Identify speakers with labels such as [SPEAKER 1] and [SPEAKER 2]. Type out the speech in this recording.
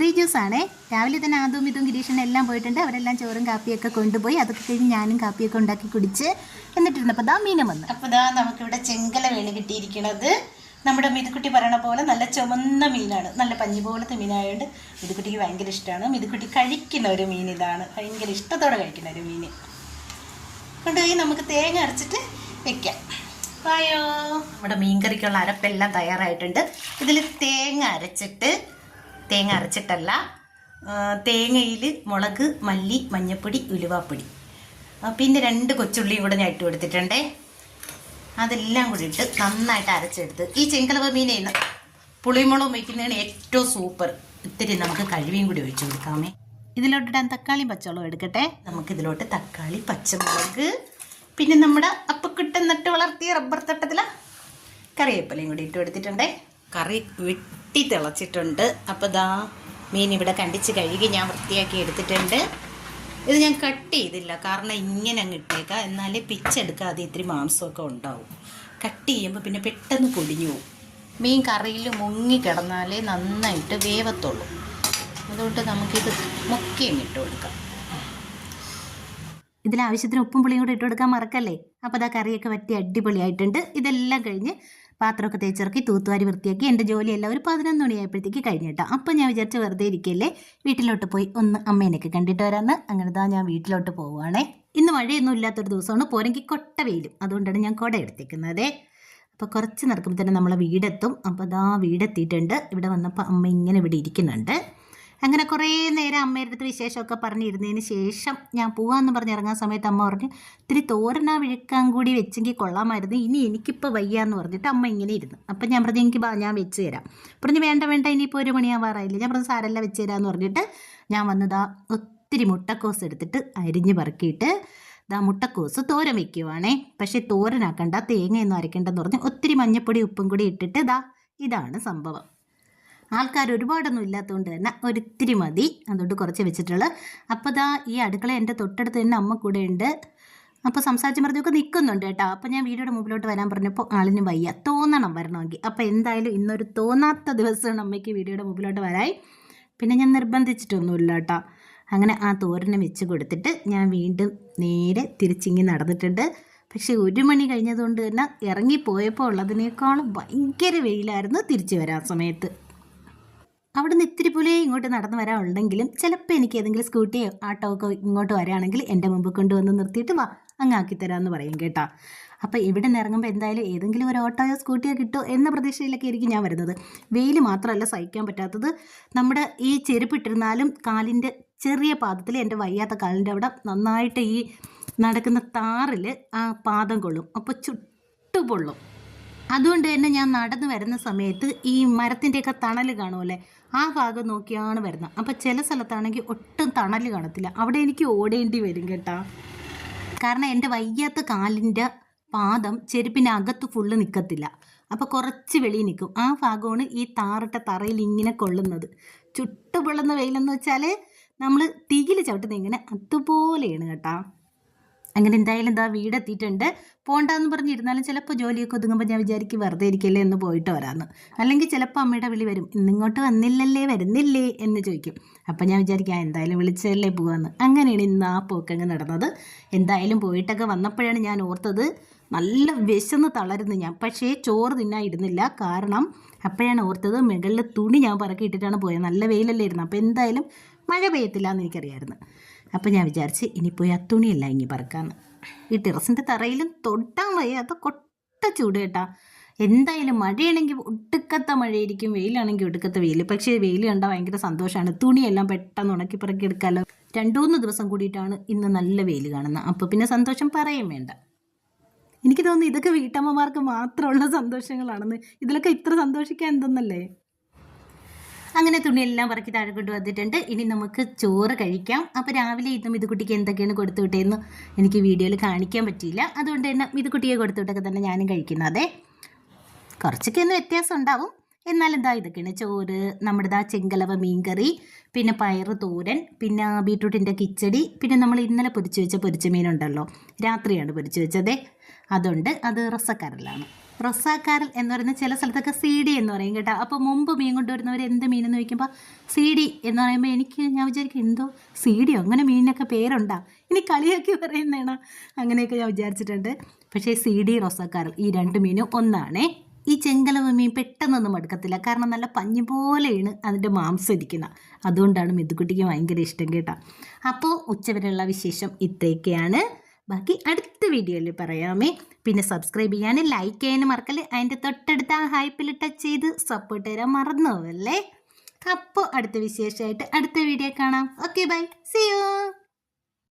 [SPEAKER 1] റീജ്യൂസ് ആണേ. രാവിലെ തന്നെ ആദവും ഇതും ഗിരീഷനും എല്ലാം പോയിട്ടുണ്ട്. അവരെല്ലാം ചോറും കാപ്പിയൊക്കെ കൊണ്ടുപോയി അതൊക്കെ കഴിഞ്ഞ് ഞാനും കാപ്പിയൊക്കെ ഉണ്ടാക്കി കുടിച്ച് എന്നിട്ടിരുന്നപ്പോൾ ദാ മീനും വന്നു. അപ്പോൾ ദാ നമുക്കിവിടെ ചെങ്കല വേണി കിട്ടിയിരിക്കുന്നത് നമ്മുടെ മിതുക്കുട്ടി പറയണ പോലെ നല്ല ചുമന്ന മീനാണ്. നല്ല പഞ്ഞി പോലത്തെ മീനായതുകൊണ്ട് മിതുക്കുട്ടിക്ക് ഭയങ്കര ഇഷ്ടമാണ് മിതുക്കുട്ടി കഴിക്കുന്ന ഒരു മീൻ ഇതാണ്. ഭയങ്കര ഇഷ്ടത്തോടെ കഴിക്കുന്ന ഒരു മീൻ. കൊണ്ടുപോയി നമുക്ക് തേങ്ങ അരച്ചിട്ട് വെക്കാം. വായോ. നമ്മുടെ മീൻകറിക്കുള്ള അരപ്പെല്ലാം തയ്യാറായിട്ടുണ്ട്. ഇതിൽ തേങ്ങ അരച്ചിട്ട് തേങ്ങ അരച്ചിട്ടല്ല. തേങ്ങയിൽ മുളക് മല്ലി മഞ്ഞപ്പൊടി ഉലുവാപ്പൊടി. പിന്നെ രണ്ട് കൊച്ചുള്ളിയും കൂടെ ഞാൻ ഇട്ട് കൊടുത്തിട്ടുണ്ടേ. അതെല്ലാം കൂടി ഇട്ട് നന്നായിട്ട് അരച്ചെടുത്ത്. ഈ ചെങ്കലവ മീനെ പുളിമുളക് വയ്ക്കുന്നതാണ് ഏറ്റവും സൂപ്പർ. ഇത്തിരി നമുക്ക് കഴിവിയും കൂടി ഒഴിച്ചു കൊടുക്കാമേ. ഇതിലോട്ട് ഇടാൻ തക്കാളി പച്ചവളം എടുക്കട്ടെ. നമുക്ക് ഇതിലോട്ട് തക്കാളി പച്ചമുളക് പിന്നെ നമ്മുടെ അപ്പക്കുട്ടൻ നട്ട് വളർത്തിയ റബ്ബർ തട്ടത്തില കറിവേപ്പിലയും കൂടി ഇട്ട് കൊടുത്തിട്ടുണ്ടേ. കറി വെട്ടി തിളച്ചിട്ടുണ്ട്. അപ്പോൾ ദാ മീൻ ഇവിടെ കണ്ടിച്ച് കഴുകി ഞാൻ വൃത്തിയാക്കി എടുത്തിട്ടുണ്ട്. ഇത് ഞാൻ കട്ട് ചെയ്തില്ല. കാരണം ഇങ്ങനെ അങ്ങ് ഇട്ടേക്കാം. എന്നാലേ പിച്ചെടുക്കാതെ ഇത്തിരി മാംസമൊക്കെ ഉണ്ടാവും. കട്ട് ചെയ്യുമ്പോൾ പിന്നെ പെട്ടെന്ന് പൊടിഞ്ഞു പോകും മീൻ കറിയിൽ മുങ്ങി കിടന്നാലേ നന്നായിട്ട് വേവത്തുള്ളൂ. അതുകൊണ്ട് നമുക്കിത് മുക്കി ഇട്ട് കൊടുക്കാം. ഇതിൽ ആവശ്യത്തിന് ഉപ്പും പുളിയും കൂടി ഇട്ട് കൊടുക്കാൻ മറക്കല്ലേ? അപ്പോൾ അതാ കറിയൊക്കെ വറ്റി അടിപൊളിയായിട്ടുണ്ട്. ഇതെല്ലാം കഴിഞ്ഞ് പാത്രമൊക്കെ തേച്ചിറക്കി തൂത്തുവാരി വൃത്തിയാക്കി എന്റെ ജോലിയെല്ലാം ഒരു പതിനൊന്ന് മണിയായപ്പോഴത്തേക്ക് കഴിഞ്ഞു കേട്ടോ. അപ്പം ഞാൻ വിചാരിച്ച് വെറുതെ ഇരിക്കല്ലേ? വീട്ടിലോട്ട് പോയി ഒന്ന് അമ്മേനെയൊക്കെ കണ്ടിട്ട് വരാമെന്ന് അങ്ങനെ താ ഞാൻ വീട്ടിലോട്ട് പോവുകയാണേ ഇന്ന് മഴയൊന്നും ഇല്ലാത്തൊരു ദിവസമാണ്. പോരെങ്കിൽ കൊട്ട വെയിലും. അതുകൊണ്ടാണ് ഞാൻ കുട എടുത്തേക്കുന്നത്. അപ്പോൾ കുറച്ച് നടക്കുമ്പോൾ തന്നെ നമ്മളെ വീടെത്തും. അപ്പോൾ അതാ വീടെത്തിയിട്ടുണ്ട്. ഇവിടെ വന്നപ്പോൾ അമ്മ ഇങ്ങനെ ഇവിടെ ഇരിക്കുന്നുണ്ട്. അങ്ങനെ കുറേ നേരം അമ്മയുടെ അടുത്ത് വിശേഷമൊക്കെ പറഞ്ഞിരുന്നതിന് ശേഷം ഞാൻ പോവാമെന്ന് പറഞ്ഞ് ഇറങ്ങാൻ സമയത്ത് അമ്മ പറഞ്ഞു ഇത്തിരി തോരനാ വിഴുക്കാൻ കൂടി വെച്ചെങ്കിൽ കൊള്ളാമായിരുന്നു ഇനി എനിക്കിപ്പോൾ വയ്യാന്ന് പറഞ്ഞിട്ട് അമ്മ ഇങ്ങനെ ഇരുന്നു. അപ്പം ഞാൻ പറഞ്ഞു എനിക്ക് ഞാൻ വെച്ച് തരാം. പറഞ്ഞു വേണ്ട വേണ്ട ഇനിയിപ്പോൾ ഒരു മണിയാവാറായില്ല. ഞാൻ പറഞ്ഞു സാരല്ല വെച്ച് തരാമെന്ന് പറഞ്ഞിട്ട് ഞാൻ വന്നതാ ഒത്തിരി മുട്ടക്കോസ് എടുത്തിട്ട് അരിഞ്ഞ് പറക്കിയിട്ട് ദാ മുട്ടക്കോസ് തോരൻ വെക്കുവാണേ പക്ഷേ തോരനാക്കണ്ട തേങ്ങയൊന്നും അരയ്ക്കണ്ടെന്ന് പറഞ്ഞ് ഒത്തിരി മഞ്ഞപ്പൊടി ഉപ്പും കൂടി ഇട്ടിട്ട് ദാ ഇതാണ് സംഭവം. ആൾക്കാർ ഒരുപാടൊന്നും ഇല്ലാത്തതുകൊണ്ട് തന്നെ ഒരിത്തിരി മതി. അതുകൊണ്ട് കുറച്ച് വെച്ചിട്ടുള്ളത്. അപ്പോൾ ദാ ഈ അടുക്കള എന്റെ തൊട്ടടുത്ത് തന്നെ അമ്മ കൂടെ ഉണ്ട്. അപ്പോൾ സംസാരിച്ച് മറിഞ്ഞൊക്കെ നിൽക്കുന്നുണ്ട് കേട്ടോ. അപ്പോൾ ഞാൻ വീഡിയോയുടെ മുമ്പിലോട്ട് വരാൻ പറഞ്ഞപ്പോൾ ആളിന് വയ്യ. തോന്നണം വരണമെങ്കിൽ. അപ്പോൾ എന്തായാലും ഇന്നൊരു തോന്നാത്ത ദിവസമാണ് അമ്മയ്ക്ക് വീഡിയോയുടെ മുമ്പിലോട്ട് വരായി പിന്നെ ഞാൻ നിർബന്ധിച്ചിട്ടൊന്നുമില്ല കേട്ടോ. അങ്ങനെ ആ തോരനെ വെച്ച് കൊടുത്തിട്ട് ഞാൻ വീണ്ടും നേരെ തിരിച്ചിങ്ങി നടന്നിട്ടുണ്ട്. പക്ഷേ ഒരു മണി കഴിഞ്ഞതുകൊണ്ട് തന്നെ ഇറങ്ങിപ്പോയപ്പോൾ ഉള്ളതിനേക്കാളും ഭയങ്കര വെയിലായിരുന്നു തിരിച്ചു വരാൻ സമയത്ത്. അവിടുന്ന് ഇത്തിരി പുലേ ഇങ്ങോട്ട് നടന്നു വരാനുണ്ടെങ്കിലും ചിലപ്പോൾ എനിക്ക് ഏതെങ്കിലും സ്കൂട്ടിയോ ആട്ടോ ഒക്കെ ഇങ്ങോട്ട് വരാണെങ്കിൽ എന്റെ മുമ്പ് കൊണ്ടുവന്ന് നിർത്തിയിട്ട് വാ അങ്ങ് ആക്കിത്തരാമെന്ന് പറയും കേട്ടോ. അപ്പോൾ ഇവിടെ നിന്ന് ഇറങ്ങുമ്പോൾ എന്തായാലും ഏതെങ്കിലും ഒരു ഓട്ടോയോ സ്കൂട്ടിയോ കിട്ടുമോ എന്ന പ്രതീക്ഷയിലൊക്കെ ആയിരിക്കും ഞാൻ വരുന്നത്. വെയിൽ മാത്രമല്ല സഹിക്കാൻ പറ്റാത്തത്. നമ്മുടെ ഈ ചെരുപ്പിട്ടിരുന്നാലും കാലിന്റെ ചെറിയ പാദത്തിൽ എന്റെ വയ്യാത്ത കാലിന്റെ അവിടെ നന്നായിട്ട് ഈ നടക്കുന്ന താറിൽ ആ പാദം കൊള്ളും. അപ്പോൾ ചുട്ടു പൊള്ളും. അതുകൊണ്ട് തന്നെ ഞാൻ നടന്നു വരുന്ന സമയത്ത് ഈ മരത്തിന്റെയൊക്കെ തണൽ കാണുമല്ലേ? ആ ഭാഗം നോക്കിയാണ് വരുന്നത്. അപ്പോൾ ചില സ്ഥലത്താണെങ്കിൽ ഒട്ടും തണൽ കാണത്തില്ല. അവിടെ എനിക്ക് ഓടേണ്ടി വരും കേട്ടാ. കാരണം എന്റെ വയ്യാത്ത കാലിന്റെ പാദം ചെരുപ്പിന്റെ അകത്ത് ഫുള്ള് നിൽക്കത്തില്ല അപ്പോൾ കുറച്ച് വെളിയിൽ നിൽക്കും. ആ ഭാഗമാണ് ഈ താറിട്ട തറയിൽ ഇങ്ങനെ കൊള്ളുന്നത്. ചുട്ടുപൊള്ളുന്ന വെയിലെന്ന് വെച്ചാൽ നമ്മൾ തീയിൽ ചവിട്ടുന്ന ഇങ്ങനെ അതുപോലെയാണ് കേട്ടാ. അങ്ങനെ എന്തായാലും എന്താ വീടെത്തിയിട്ടുണ്ട്. പോണ്ടെന്ന് പറഞ്ഞിരുന്നാലും ചിലപ്പോൾ ജോലിയൊക്കെ ഒതുങ്ങുമ്പോൾ ഞാൻ വിചാരിക്കും വെറുതെ ഇരിക്കല്ലേ എന്ന് പോയിട്ട് വരാമെന്ന് അല്ലെങ്കിൽ ചിലപ്പോൾ അമ്മയുടെ വിളി വരും ഇന്നിങ്ങോട്ട് വന്നില്ലല്ലേ വരുന്നില്ലേ? എന്ന് ചോദിക്കും. അപ്പം ഞാൻ വിചാരിക്കും "ആ, എന്തായാലും വിളിച്ചല്ലേ പോകാമെന്ന് അങ്ങനെയാണ് ഇന്ന് ആ പോക്കങ്ങ് നടന്നത്. എന്തായാലും പോയിട്ടൊക്കെ വന്നപ്പോഴാണ് ഞാൻ ഓർത്തത് നല്ല വിശന്ന് തളരുന്നു ഞാൻ. പക്ഷേ ചോറ് തിന്നാൻ ഇരുന്നില്ല. കാരണം അപ്പോഴാണ് ഓർത്തത് മുകളിൽ തുണി ഞാൻ പറക്കിയിട്ടിട്ടാണ് പോയത് നല്ല വെയിലല്ലേ ഇരുന്നത് അപ്പോൾ എന്തായാലും മഴ പെയ്യത്തില്ല എന്ന് എനിക്കറിയായിരുന്നു. അപ്പോൾ ഞാൻ വിചാരിച്ച് ഇനി പോയി ആ തുണിയെല്ലാം ഇങ്ങി പറക്കാന്ന്. ഈ ടെറസിന്റെ തറയിലും തൊട്ടാൻ വയ്യാത്ത കൊട്ട ചൂട് കേട്ടാ. എന്തായാലും മഴയാണെങ്കിൽ ഒടുക്കത്തെ മഴയായിരിക്കും വെയിലാണെങ്കിൽ ഒടുക്കത്തെ വെയിൽ പക്ഷേ വെയിൽ കണ്ടാൽ ഭയങ്കര സന്തോഷമാണ് തുണിയെല്ലാം പെട്ടെന്ന് ഉണക്കി പറക്കി എടുക്കാമല്ലോ രണ്ടു മൂന്ന് ദിവസം കൂടിയിട്ടാണ് ഇന്ന് നല്ല വെയിൽ കാണുന്നത്. അപ്പോൾ പിന്നെ സന്തോഷം പറയും വേണ്ട. എനിക്ക് തോന്നുന്നു ഇതൊക്കെ വീട്ടമ്മമാർക്ക് മാത്രമുള്ള സന്തോഷങ്ങളാണെന്ന്. ഇതിലൊക്കെ ഇത്ര സന്തോഷിക്കാൻ എന്തെന്നല്ലേ? അങ്ങനെ തുണിയെല്ലാം പറക്കി താഴെ കൊണ്ടുവന്നിട്ടുണ്ട് ഇനി നമുക്ക് ചോറ് കഴിക്കാം. അപ്പോൾ രാവിലെ ഇന്നും ഇത് കുട്ടിക്ക് എന്തൊക്കെയാണ് കൊടുത്തു വിട്ടതെന്ന് എനിക്ക് വീഡിയോയിൽ കാണിക്കാൻ പറ്റിയില്ല. അതുകൊണ്ട് തന്നെ ഇത് കുട്ടിയെ കൊടുത്തു വിട്ടൊക്കെ തന്നെ ഞാനും കഴിക്കുന്നത്. കുറച്ചൊക്കെ ഒന്ന് വ്യത്യാസം ഉണ്ടാവും. എന്നാൽ എന്താ ഇതൊക്കെയാണ്. ചോറ് നമ്മുടെ ദാ ചെങ്കലവ മീൻകറി പിന്നെ പയറ് തോരൻ പിന്നെ ബീട്രൂട്ടിന്റെ കിച്ചടി പിന്നെ നമ്മൾ ഇന്നലെ പൊരിച്ചു വെച്ച പൊരിച്ച മീനുണ്ടല്ലോ. രാത്രിയാണ് പൊരിച്ചു വെച്ചത്. അതുണ്ട്. അത് റസക്കരലാണ് റൊസാക്കാരൽ എന്ന് പറയുന്ന ചില സ്ഥലത്തൊക്കെ സി ഡി എന്ന് പറയും കേട്ടോ. അപ്പോൾ മുമ്പ് മീൻ കൊണ്ടുവരുന്നവർ എന്ത് മീനെന്ന് ചോദിക്കുമ്പോൾ സി ഡി എന്ന് പറയുമ്പോൾ എനിക്ക് ഞാൻ വിചാരിക്കും എന്തോ സി ഡിയോ അങ്ങനെ മീനിനൊക്കെ പേരുണ്ടാ. ഇനി കളിയാക്കി പറയുന്നതാണ് അങ്ങനെയൊക്കെ ഞാൻ വിചാരിച്ചിട്ടുണ്ട്. പക്ഷേ സി ഡി റൊസാക്കാരൽ ഈ രണ്ട് മീനും ഒന്നാണേ. ഈ ചെങ്കലവ മീൻ പെട്ടെന്നൊന്നും മടുക്കത്തില്ല. കാരണം നല്ല പഞ്ഞു പോലെയാണ് അതിന്റെ മാംസം ഇരിക്കുന്നത് അതുകൊണ്ടാണ് മെതുക്കുട്ടിക്ക് ഭയങ്കര ഇഷ്ടം കേട്ടോ. അപ്പോൾ ഉച്ചവരെയുള്ള വിശേഷം ഇത്രയൊക്കെയാണ്. ബാക്കി അടുത്ത വീഡിയോയിൽ പറയാമേ. പിന്നെ സബ്സ്ക്രൈബ് ചെയ്യാനും ലൈക്ക് ചെയ്യാനും മറക്കല്ലേ? അതിന്റെ തൊട്ടടുത്ത ആ ഹൈപ്പിൽ ടച്ച് ചെയ്ത് സപ്പോർട്ട് തരാൻ മറന്നു പോവല്ലേ അപ്പോൾ അടുത്ത വിശേഷമായിട്ട് അടുത്ത വീഡിയോ കാണാം. Okay bye C U